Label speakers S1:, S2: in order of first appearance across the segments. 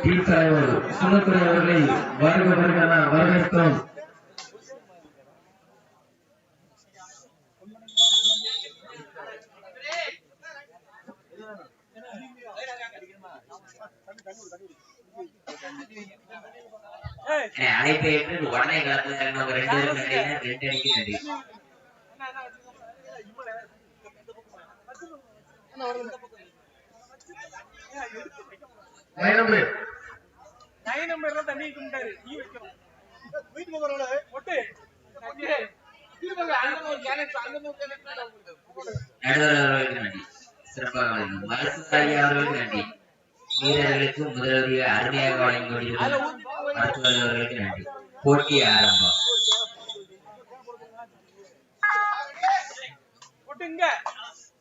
S1: தலைவர் சுமத்துறை அவர்களை வருக வருக வரவேற்கிறோம்.
S2: அண்ணே, அழைப்பை ஏற்று உடனே இறங்கின ஒரு ரெண்டு பேரும் ரெண்டு அணிக்கு நன்றி
S1: நம்பர்
S3: நம்பர்ல தண்ணி கும்பிட்டாரு நீ வைக்கணும் வீட்டு ஒட்டு
S2: சிறப்பாக அவர்களுக்கு நன்றி. வீரர்களுக்கு முதலுதவி அருமையாக வழங்கி கொண்டிருக்கும் மருத்துவர் அவர்களுக்கு நன்றி. போட்டி ஆரம்பம்.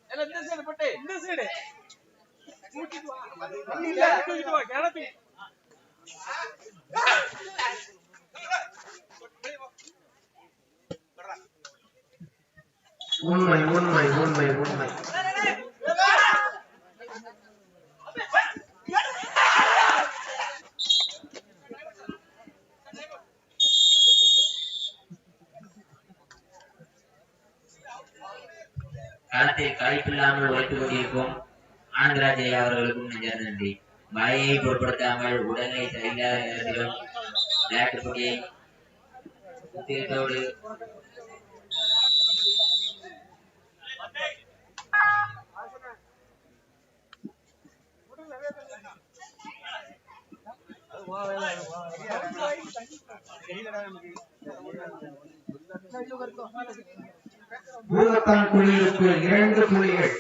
S3: எல்லாம் இந்த சைடு போட்டு. இந்த சைடு தூக்கிட்டு வா. தூக்கிட்டு
S1: உண்மை உண்மை உண்மை உண்மை
S2: களத்தில் களைப்பில்லாமல் உழைத்துக் கொண்டிருக்கும் ஆனந்தராஜ் ஐயா அவர்களுக்கும் நெஞ்சார்ந்த நன்றி மழையை பொருட்படுத்தாமல் உடலை சரியில்லாத நேரத்திலும் விளையாட்டு போட்டியை
S1: குடியிருப்பு இரண்டு புள்ளிகள்.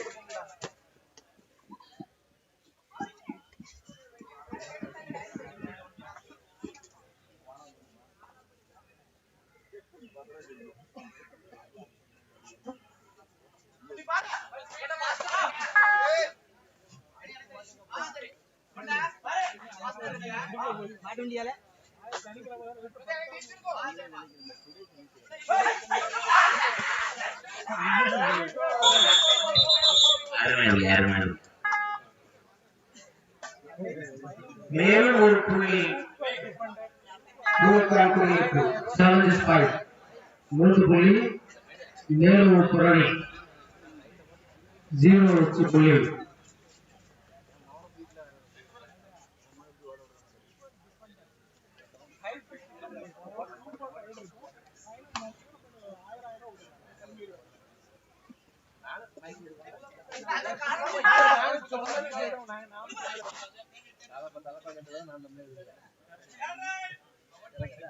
S2: அருமை அருமை
S1: மேலும் ஒரு புள்ளி பூதத்தான் குடியிருப்பு செவன் ஸ்பாய் மூன்று புள்ளி மேலும் ஒரு புரணி ஜீரோ வச்சு புள்ளி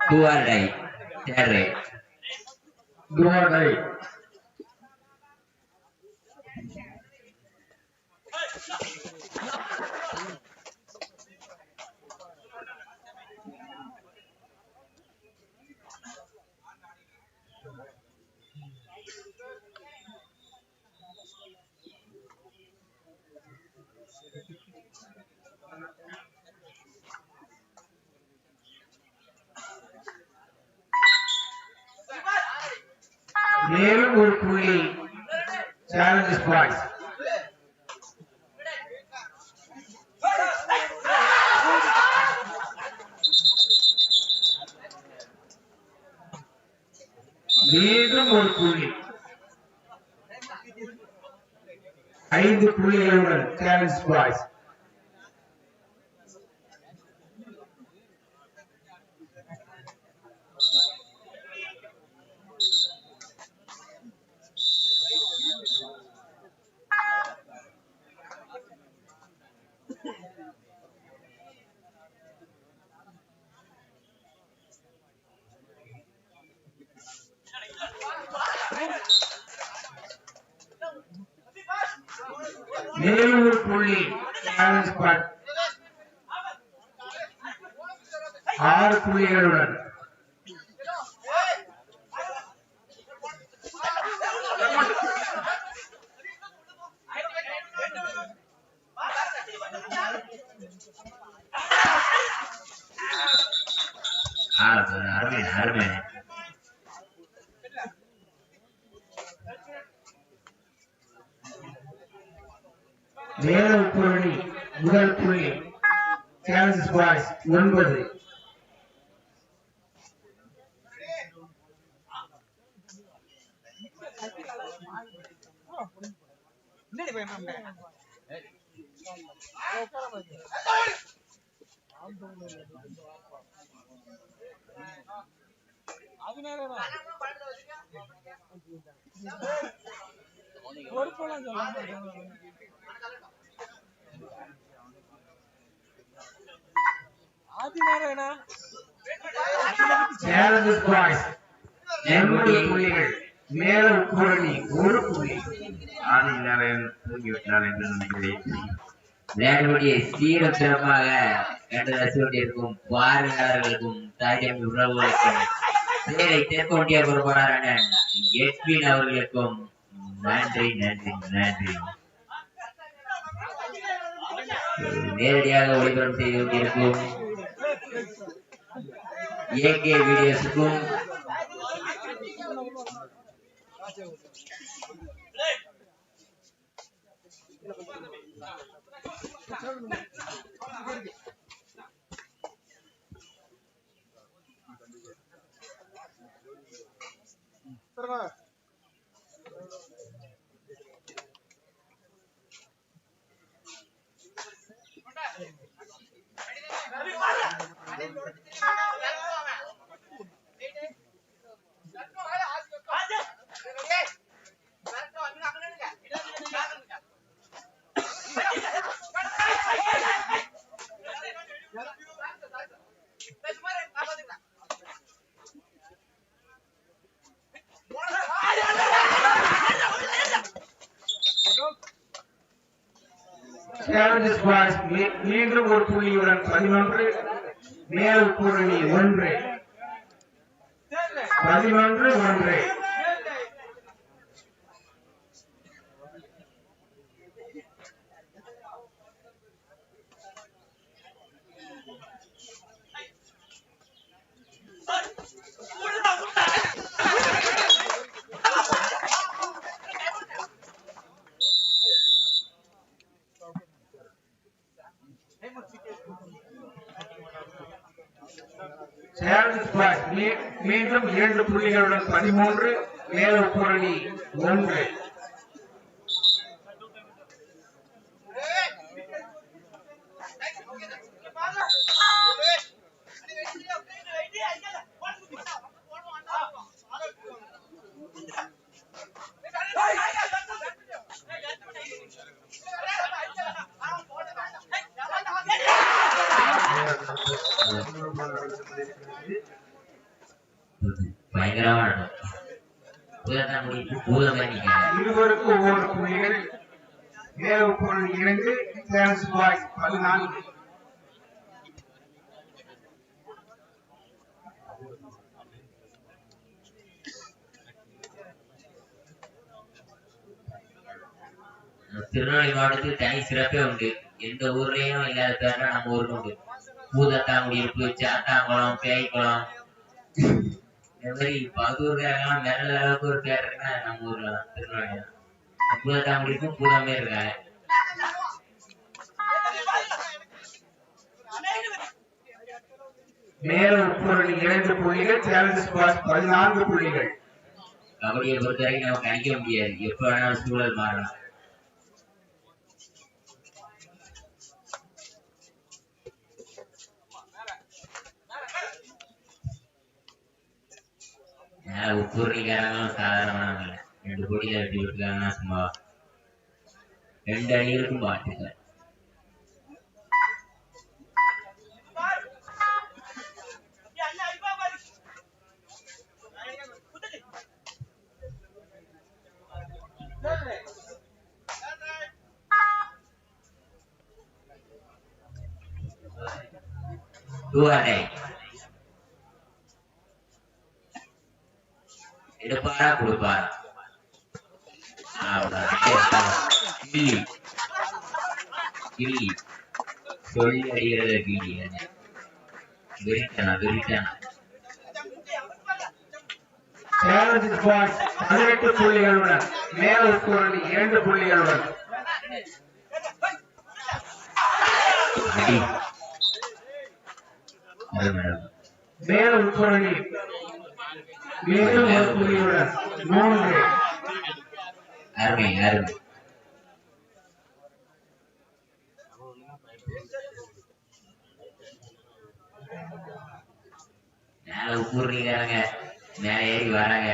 S2: டூ ஆர் டை தேர்ட்
S1: மேலும் ஒரு புள்ளி சேலஞ்ச் பாயிண்ட் மீண்டும் ஒரு புள்ளி. ஐந்து புள்ளிகளுடன் சேலஞ்ச் பாய்ஸ் மேலும் ஒரு புள்ளி சேலஞ்ச் பாய்ஸ் ஆறு புள்ளிகளுடன்
S2: ஆ அருமை அருமை
S1: மேலும் புள்ளி முதல் புள்ளி. சேலஞ்சஸ் பாய்ஸ் ஒன்பது
S3: அது நேரம் என்ன
S1: பாய்ஸ் எண்பது புள்ளிகள். மேல உட்புரணி ஒரு புள்ளி.
S2: ஆதியினாலே தூங்கிவிட்டார் என்று நினைக்கிறேன். விளையாட்டுபடியை சீரும் சிறப்பாக கண்டு ரசித்து கொண்டிருக்கும் பார்வையாளர்களுக்கும் தாய்யம் உறவுகளுக்கும் சேரை தெற்கு ஒன்றிய பொறுப்பாளரான எட்வின் அவர்களுக்கும் நன்றி நன்றி நன்றி. நேரடியாக ஒளிபரம் செய்து கொண்டிருக்கும் ஏகே வீடியோஸுக்கும்
S1: சேலஞ்சஸ் பதினொன்று மேல உட்புரணி ஒன்று பதினொன்று ஒன்று சேலஞ்சஸ் பாய்ஸ் மீ- மீண்டும் இரண்டு புள்ளிகளுடன் பதிமூன்று மேல உட்புரணி ஒன்று
S2: பயங்கரமா இருக்கும் பூதத்தான் முடிட்டு
S1: இருவருக்கும் ஒவ்வொரு பதினான்கு
S2: திருநெல்வேலி மாவட்டத்தில் தனி சிறப்பே உண்டு. எந்த ஊர்லயும் இல்லாத பேர்லாம் நம்ம ஊருக்கு உண்டு. பூதத்தாங்குடி இருப்பு சாத்தாங்குளம் பேய்க்குளம். இந்த மாதிரி பகுதூர்காரெல்லாம் மிரள அளவுக்கு ஒரு பேர் நம்ம ஊர்ல தான் திருநெல்வேலி தான். பூதத்தாங்குடிக்கும் பூதமே இருக்காங்க
S1: மேல உட்புரணி இரண்டு புள்ளிகள் சேலஞ்சஸ் பாய்ஸ் பதினான்கு புள்ளிகள்.
S2: கபடியை பொறுத்த வரைக்கும் நம்ம கணிக்க முடியாது. எப்ப வேணாலும் சூழல் மாறலாம். உப்பூர்ணிக்காரங்களும் சாதாரணமானவங்க இல்லை ரெண்டு கோடியில வெட்டி விட்டுருக்காங்கன்னா சும்மா ரெண்டு அணிகளுக்கும் பாட்டுங்க டூ ஹண்ட்ரட் எடுப்பாரா கொடுப்பாரா. கிள்ளி கிள்ளி சொல்லி வெறித்தனா வெறித்தனா
S1: சேலஞ்சஸ் பாய்ஸ் பதினெட்டு புள்ளிகளுடன் மேல உட்புரணி இரண்டு புள்ளிகளுடன்.
S2: அடி. அருமை அருமை
S1: மேல் உட்புரணி மீண்டும் ஒரு புள்ளியுடன் மூன்று.
S2: அருமை அருமை. மேல உப்புறாங்க மேல ஏறி வராங்க.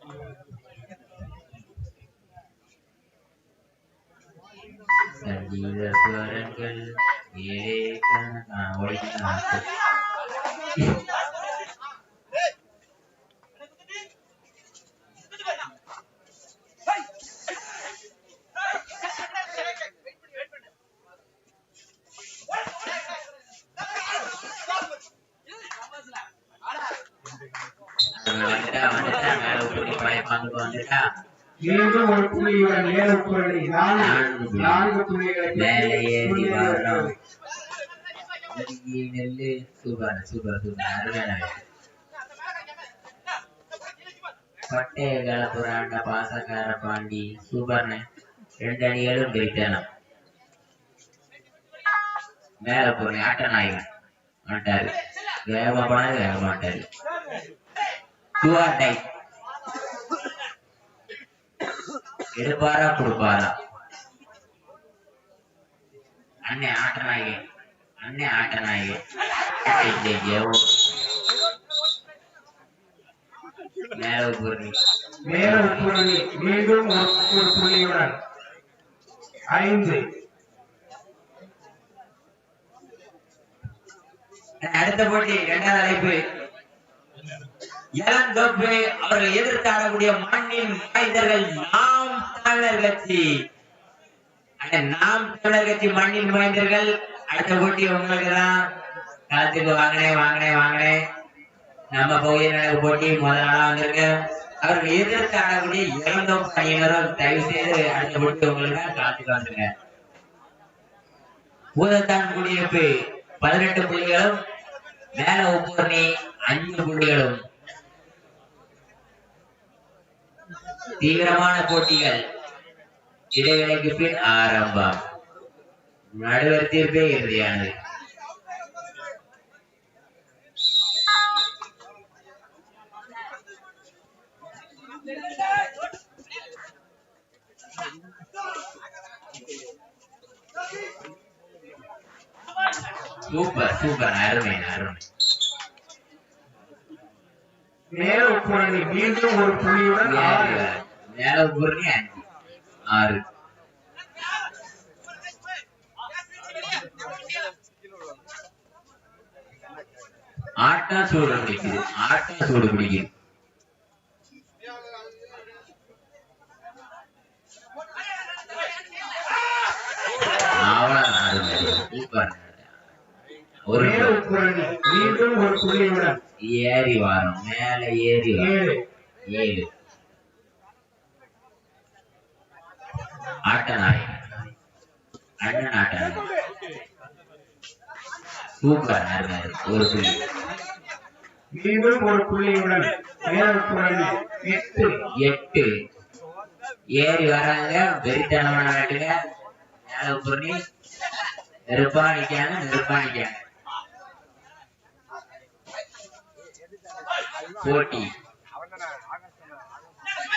S2: Thank you. ஏழே கணக்கா ஒழிக்கிறாங்க
S1: ஒரு புள்ளியுடன் மேல் உட்புரணி நான்கு. புள்ளிகளை
S2: மேலே ஏறி. இங்கே நெல்லு. Super super super. அருமையான வேலை. பட்டைய கலப்புறாண்ட பாசக்கார பாண்டி சூப்பர்னு ரெண்டு அணிகளும் பிரித்தனம் மேல போறேன் ஆட்ட நாயகன் மாட்டாரு வேகமா போனாரு வேக மாட்டாரு டை எடுப்பாரா கொடுப்பாரா? அண்ணே ஆட்ட நாயகன் அண்ணே ஆட்ட நாயகன் ஐயையோ. மேல போறேன்
S1: மேல் உட்புரணி மீண்டும் ஒரு ஒரு புள்ளியுடன். ஐந்து.
S2: அடுத்த போட்டி இரண்டாவது அழைப்பு. இளங்கோப்பு அவர்கள் எதிர்த்து ஆடக்கூடிய மண்ணின் மைந்தர்கள் நாம் தமிழர் கட்சி. நாம் தமிழர் கட்சி மண்ணில் மைந்தர்கள் அடுத்த போட்டி உங்களுக்கு தான். களத்துக்கு வாங்கினே வாங்கினே வாங்கினேன் நம்ம பகுதியில் நடக்க போட்டி முதல் நாளா வந்திருக்கு. அவர்கள் எதிர்த்து ஆடக்கூடிய இளங்கோப்பு அணியினரும் தயவு செய்து அடுத்த போட்டி உங்களுக்கு தான் களத்துக்கு வந்துருங்க பூதத்தான் குடியிருப்பு பதினெட்டு புள்ளிகளும் மேல உப்பூர்ணி அஞ்சு புள்ளிகளும். தீவிரமான போட்டிகள். இடைவேளைக்கு பின் ஆரம்பம் நடுவர் தீர்ப்பே இறுதியானது சூப்பர் சூப்பர் அருமை அருமை
S1: மேல் உட்புரணி மீண்டும் ஒரு புள்ளியுடன் ஆறு
S2: மேல உப்பூர்ணி அஞ்சு ஆறு ஆட்டம் சூடு பிடிக்குது ஆட்டம் சூடு பிடிக்குது அவ்வளவுதான் அருமை சூப்பர் ஒரு
S1: மேல் உட்புரணி மீண்டும் ஒரு புள்ளியுடன்
S2: ஏறி வரும் மேல ஏறி வரும்
S1: ஏழு
S2: ஏழு ஆட்ட நாய் அண்ணன் ஆட்ட நாய் சூப்பர் அருமை ஒரு புள்ளி
S1: மீண்டும் ஒரு புள்ளியுடன் எட்டு
S2: எட்டு. ஏறி வராங்க. வெறித்தனமான நாட்டுல மேல பண்ணி நெருப்பாணிக்காங்க நெருப்பாணிக்காங்க போட்டி.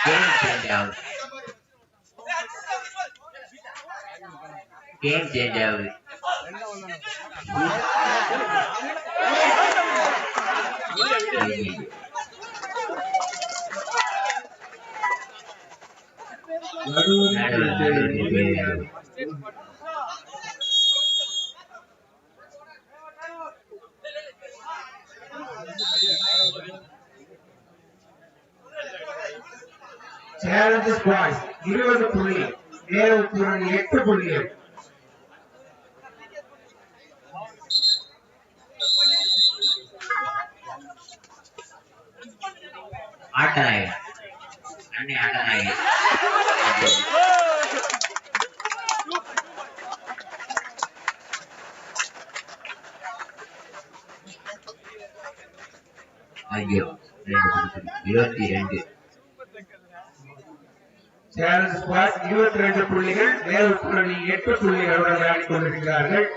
S2: கேம் சேஞ்ச் ஆகுது. கேம் சேஞ்ச் ஆகுது நடுவில் நடுவில் நடுவில்.
S1: எட்டு பாய்ஸ் புள்ளி மேல் உட்புரணி எட்டு புள்ளிகள்
S2: ஆட்டநாயகன் அன்னை ஆட்டநாயகன் ஐயோ இருபத்தி ரெண்டு
S1: சேலஞ்ச் ஸ்குவாட் இருபத்தி ரெண்டு புள்ளிகள் வேலூர் அணி எட்டு புள்ளிகளுடன் விளையாடிக் கொண்டிருக்கிறார்கள்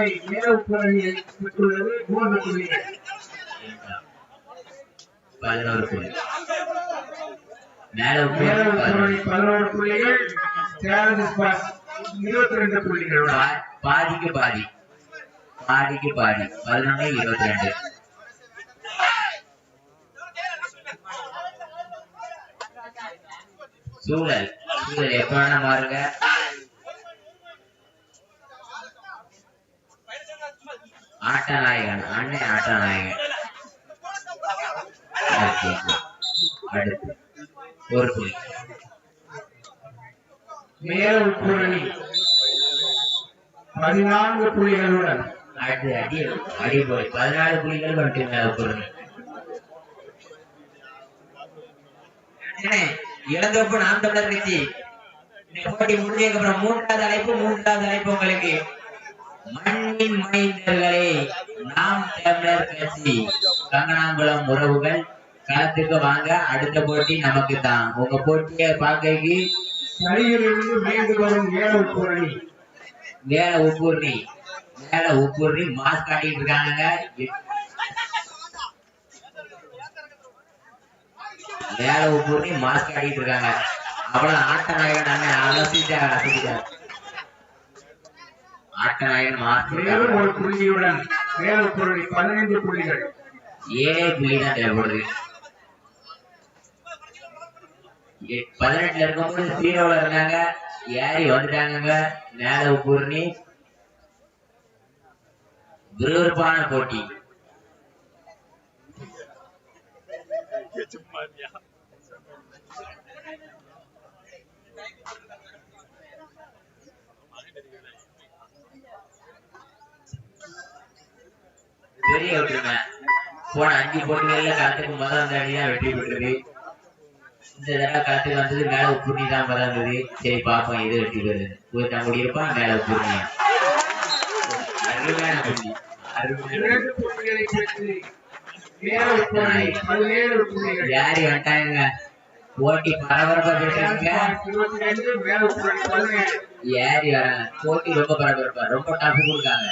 S1: புள்ளிகளை வேலூர் அணி பெற்றுள்ளது மூன்று புள்ளிகள்
S2: பதினோரு புள்ளி மேல
S1: வேலூர்
S2: பதினோரு.
S1: அணி பதினோரு புள்ளிகள் சேலஞ்ச் ஸ்குவாட் இருபத்தி ரெண்டு புள்ளிகளுடன்
S2: பா- பாதிக்கு பாதி. பாதிக்கு பாதி. பதினொன்னு இருபத்தி ரெண்டு சூழல். சூழல் எப்ப வேணா மாறுங்க. ஆட்ட நாயகன் அண்ணன் ஆட்ட நாயகன் Okay, அடுத்து ஒரு புள்ளி
S1: மேலும் அணி பதினான்கு புள்ளிகளுடன்
S2: அடுத்து அடி அடி போய் பதினாலு புள்ளிகள் வந்துட்டு மேல பொருள் இளந்தோப்பு நாம் தமிழர் கட்சி. போட்டி முடிஞ்சதுக்கு அப்புறம் மூன்றாவது அழைப்பு மூன்றாவது அழைப்பு உங்களுக்கு. மண்ணின் மைந்தர்களே நாம் தமிழர் கட்சி கங்கனாங்குளம் உறவுகள் களத்துக்கு வாங்க அடுத்த போட்டி நமக்கு தான் உங்க போட்டியை பார்க்கறதுக்கு
S1: சரியிலிருந்து மீண்டு வரும் வேலூர் அணி
S2: மேல உப்பூர்ணி. மேல உப்பூர்ணி மாஸ்க் காட்டிட்டு இருக்காங்க மேல உப்பூர்ணி மாஸ்க் காட்டிட்டு இருக்காங்க. அவ்வளவு ஆட்ட நாயகன் அலசிட்டா அலசிட்டார் ஆட்ட நாயகன் மாஸ்க்
S1: மேலும் ஒரு புள்ளியுடன் வேலூர் அணி பதினைந்து புள்ளிகள்.
S2: ஏழே புள்ளி தான் தேவைப்படுது எ- பதினெட்டுல இருக்கும்போது ஜீரோல இருந்தாங்க. ஏறி வந்துட்டாங்க மேல உப்பூர்ணி. விறுவிறுப்பான போட்டி. பெரிய விட்டுருங்க போன அஞ்சு போட்டிகள்ல களத்துக்கு முதல் அந்த அணி தான் வெற்றி பெற்றது. இந்த தடவை களத்துக்கு வந்தது மேல உப்புண்ணி தான் முதல் இருந்தது சரி பாப்போம் எது வெற்றி பெறுது. தம்பி இருப்பான் மேல உப்புண்ணி. அருமையான
S1: புள்ளிகள்
S2: யாரி வந்துட்டாங்க? போட்டி பரபரப்பா
S1: பதினேழு.
S2: ஏறி வராங்க போட்டி ரொம்ப பரபரப்பா. ரொம்ப டஃப் கொடுக்காங்க.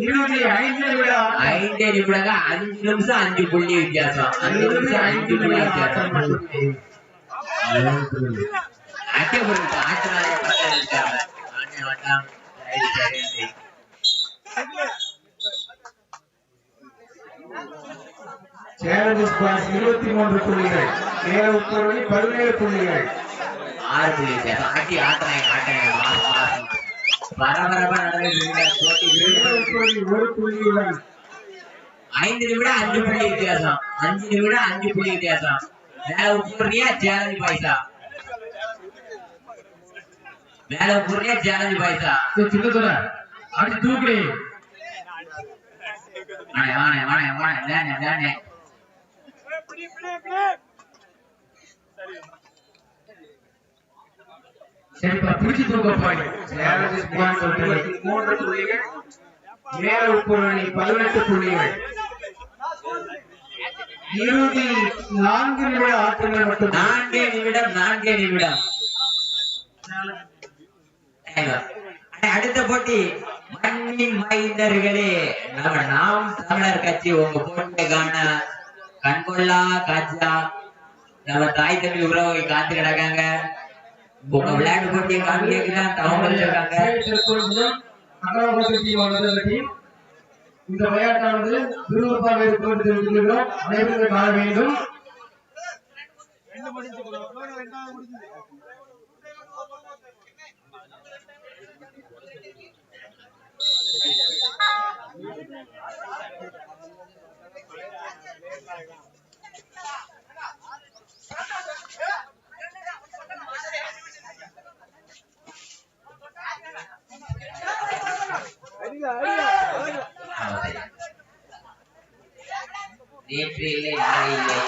S1: இறுதி ஐந்து விழா
S2: ஐந்து நிமிடங்க அஞ்சு நிமிஷம் அஞ்சு புள்ளி வித்தியாசம் அஞ்சு நிமிஷம் அஞ்சு புள்ளி வித்தியாசம் அட்டை போட்டு ஆட்டனாலே பக்கம் இருக்காங்க அண்ணன் வட்டாம் சரி சரி சரி.
S1: சேலஞ்சு ஸ்குவாட் இருபத்தி மூன்று புள்ளிகள் வேலூர் அணி பதினேழு புள்ளிகள்
S2: ஆறு புள்ளி வித்தியாசம் ஆட்டி ஆட்டனாங்க ஆட்டனாங்க ஐந்து நிமிடம் அஞ்சு புள்ளி வித்தியாசம். அஞ்சு நிமிடம் அஞ்சு புள்ளி வித்தியாசம். மேல உப்புறியா சேலஞ்சு பைசா மேல உப்புறியா சேலஞ்சு பைசா
S1: சின்னதுல அடுத்து தூக்கி
S2: வாணே வாணே வாணே வாணே லேனே லேனே.
S1: சரிப்பா பிடிச்சு தூக்கப்பாடு மூன்று புள்ளிகள் மேல அணி பதினெட்டு புள்ளிகள். இறுதி நான்கு நிமிட ஆட்டங்கள் மட்டும்.
S2: நான்கே நிமிடம் நான்கே நிமிடம். அடுத்த போட்டி. மண்ணின் மைந்தர்களே. நம்ம நாம் தமிழர் கட்சி உங்க போட்டியை காண கண்கொள்ளா காட்சியா. நம்ம தாய் தம்பி உறவை காத்து கிடக்காங்க ಬ್ಲ್ಯಾಕ್ ಬಗ್ಗೆ ಕಾಮಿಗೆ ಗಿನ ತಾವು ಬರೆದಿருக்காங்க திருக்குறளும் அகராமத்து தீவானது டீம்
S1: இந்த விளையாட்டானது விறுவிறுப்பாக இருக்கும் இருக்கிறோம் அனைவரும் காண வேண்டும்
S3: Thank
S2: you. நேற்று இல்லை நாளை இல்லை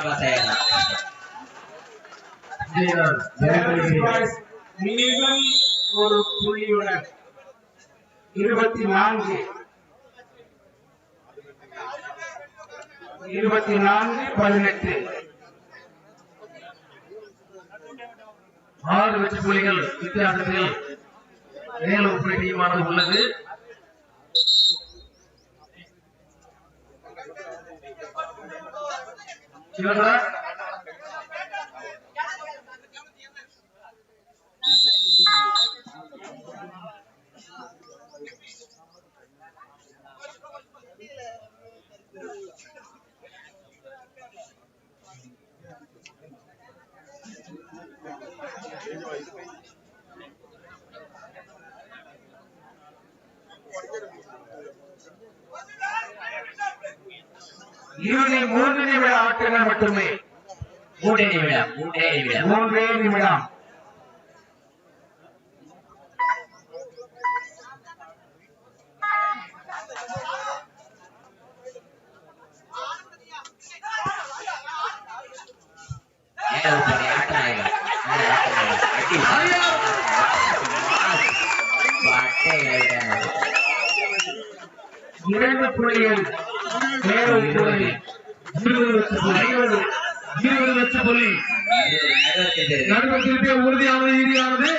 S2: ராஜா அது எங்க
S4: ஒரு புள்ளியுடன் இருபத்தி நான்கு இருபத்தி நான்கு பதினெட்டு ஆறு வெற்றி புள்ளிகள் வித்தியாசத்தில் மேலும் புள்ளி உள்ளது Thank you. இறுதி மூன்று நிமிட ஆட்டங்கள் மட்டுமே.
S2: மூன்றே நிமிடம் மூன்றே நிமிடம்.
S4: மூன்றே நிமிடம்
S2: மேல உட்காரு, ஆட்ட நாயகன். மேல ஆட்ட நாயகன். அடி. பட்டை கழிட்டாங்க.
S4: இரண்டு புள்ளிகள் மேலும் புள்ளி இருபது லட்சம் புள்ளி ஐம்பது இருபது லட்சம் புள்ளி
S2: இது நடுவத்தில் இருக்கு.
S4: நடுவர் திருப்பிய உறுதியானது இறுதியானது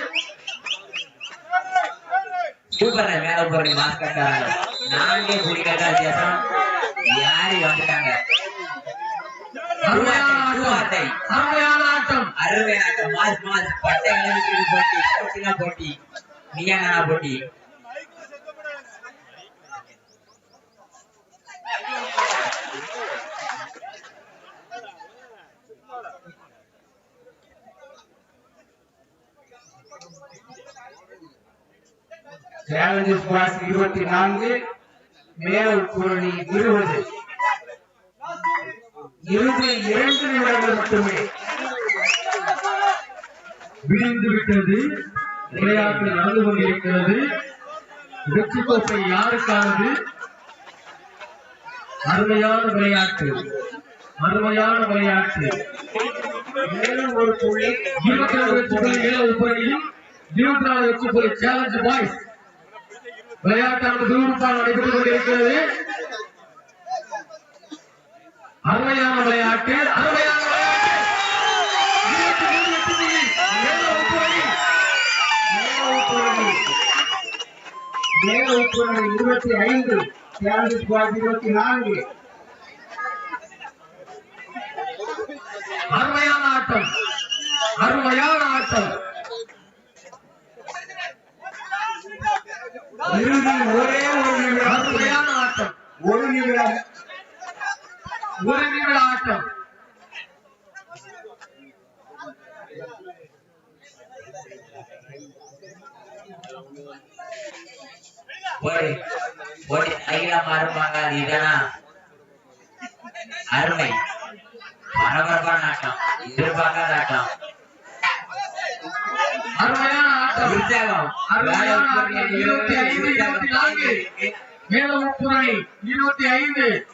S2: சூப்பர் மேல உட்காரு, மாஸ்க் கட்டாங்க. நான்கே புள்ளி கட்டா வித்தியாசம். யாரு வந்துட்டாங்க
S4: அருமையான
S2: வார்த்தை.
S4: ஆட்டம் அருமையான ஆட்டம்
S2: அருமையாக மாஸ் மாஸ் பட்டை அளவுக்கு போட்டி போட்டினா போட்டி நீயா நானா போட்டி
S4: சேலஞ்சஸ் பாஸ் இருபத்தி நான்கு மேல் குரணி இருபது இறுதி இரண்டு நிமிடங்கள் மட்டுமே. விரிந்து விட்டது விளையாட்டு நடந்து கொண்டிருக்கிறது. வெற்றி கோப்பை யாருக்கானது? அருமையான விளையாட்டு. அருமையான விளையாட்டு. மேலும் ஒரு புள்ளி. இருபத்தி நாலு வெற்றி புள்ளி ஏழு புள்ளியும் இருபத்தி நாலு வெற்றி புள்ளி. சேலஞ்சு பாய்ஸ் விளையாட்டானது விறுவிறுப்பாக நடைபெற்றுக் கொண்டிருக்கிறது. அருமையான விளையாட்டு அருமையான இருபத்தி ஐந்து இருபத்தி நான்கு அருமையான ஆட்டம் அருமையான ஆட்டம் இறுதி ஒரே ஒரு நிமிடம் அருமையான ஆட்டம் ஒரு நிமிடம் ஒரு நிமிட ஆட்டம்
S2: அருமை. பரபரப்பான ஆட்டம் எதிர்பார்க்காத ஆட்டம்
S4: அருமையான ஆட்டம்.
S2: உற்சாகம்
S4: அருமையான ஆட்டம். இருபத்தி ஐந்து இருபத்தி நான்கு. மேலும் இருபத்தி ஐந்து.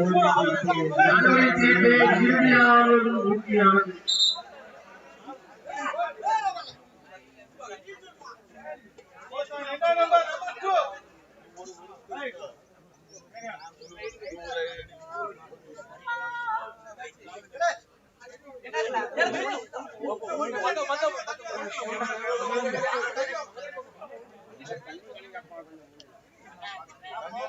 S4: நடுவில் தீர்ப்பே இறுதியாளரும் உறுதியானது என்ன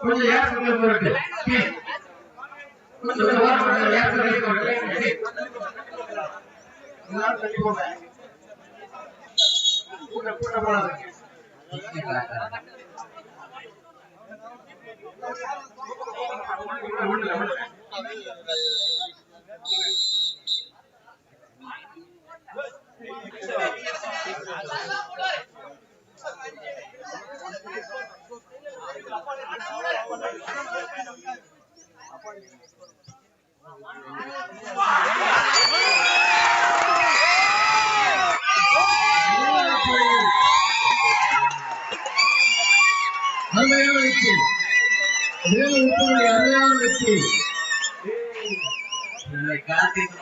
S4: கொஞ்சம் ஏற்கனவே பொருட்டு கொஞ்சம் ஏற்கனவே பொருட்டு எல்லாரும் தள்ளி போங்க கூட்ட கூட்ட போடாது ஒண்ணு ஒண்ணு அருமையான வெற்றி வேலை உட்பட அருமையான வெற்றி
S2: கார்த்திக்